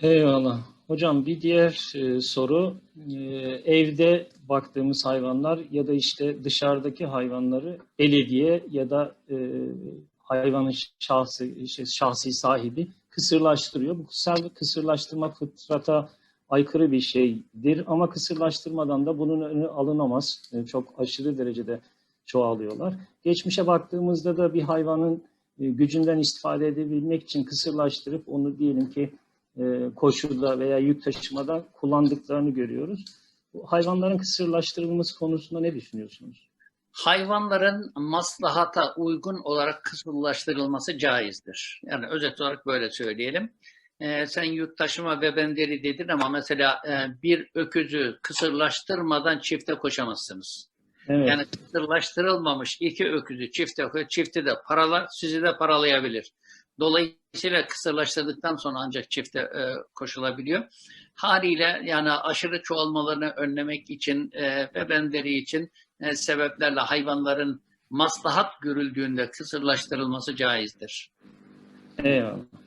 Eyvallah. Hocam bir diğer e, soru e, evde baktığımız hayvanlar ya da işte dışarıdaki hayvanları belediye ya da e, hayvanın şahsi şey, şahsi sahibi kısırlaştırıyor. Bu kısır, kısırlaştırma fıtrata aykırı bir şeydir ama kısırlaştırmadan da bunun önü alınamaz. E, çok aşırı derecede çoğalıyorlar. Geçmişe baktığımızda da bir hayvanın e, gücünden istifade edebilmek için kısırlaştırıp onu diyelim ki koşuda veya yük taşımada kullandıklarını görüyoruz. Hayvanların kısırlaştırılması konusunda ne düşünüyorsunuz? Hayvanların maslahata uygun olarak kısırlaştırılması caizdir. Yani özet olarak böyle söyleyelim. Ee, sen yük taşıma ve benzeri dedin ama mesela e, bir öküzü kısırlaştırmadan çifte koşamazsınız. Evet. Yani kısırlaştırılmamış iki öküzü çifte çifti de paralar, sizi de paralayabilir. Dolayısıyla kısırlaştırdıktan sonra ancak çifte e, koşulabiliyor. Haliyle yani aşırı çoğalmalarını önlemek için e, ve benzeri için e, sebeplerle hayvanların maslahat görüldüğünde kısırlaştırılması caizdir. Eyvallah.